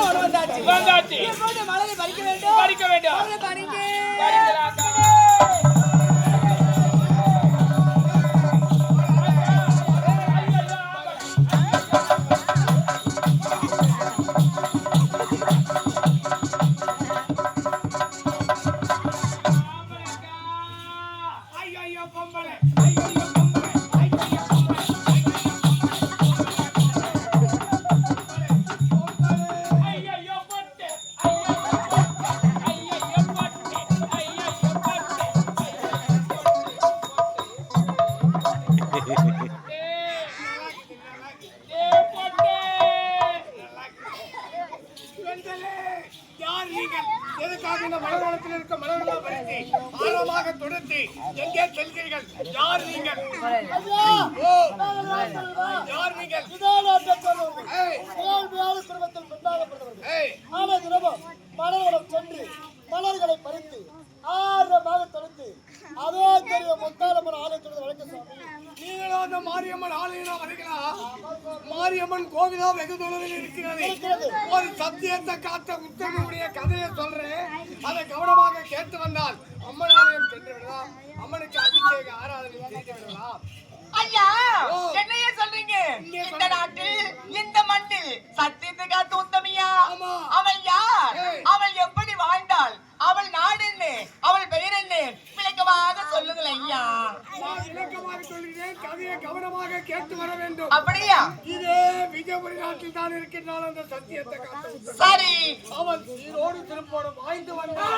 வந்தாச்சு. வந்தாச்சு. மலரை பறிக்க வேண்டும். பறிக்க வேண்டும். மலர்வனத்தில் இருக்க மலர்களாக பறித்து ஆழமாக தொடுத்து எங்கே செல்கிறீர்கள் யார் நீங்கள்? யார் நீங்கள்? அந்த மாரியம்மன் ஆலயம் வருகிறா மாரியம்மன் கோவிலா வெகு தொலைவில் இருக்கிறது. ஒரு சத்தியத்தை காத்த உத்தரவுடைய கதையை சொல்றேன். அதை கவனமாக கேட்டு வந்தால் நான் விளக்கமாக சொல்கிறேன். கதையை கவனமாக கேட்டு வர வேண்டும். அப்படியா? இதே விஜயபுரி நாட்டில் தான் இருக்கின்றான் அந்த சத்தியத்தை. சரி. அவன் சீரோடு திருப்போடு வாய்ந்து வந்தான்.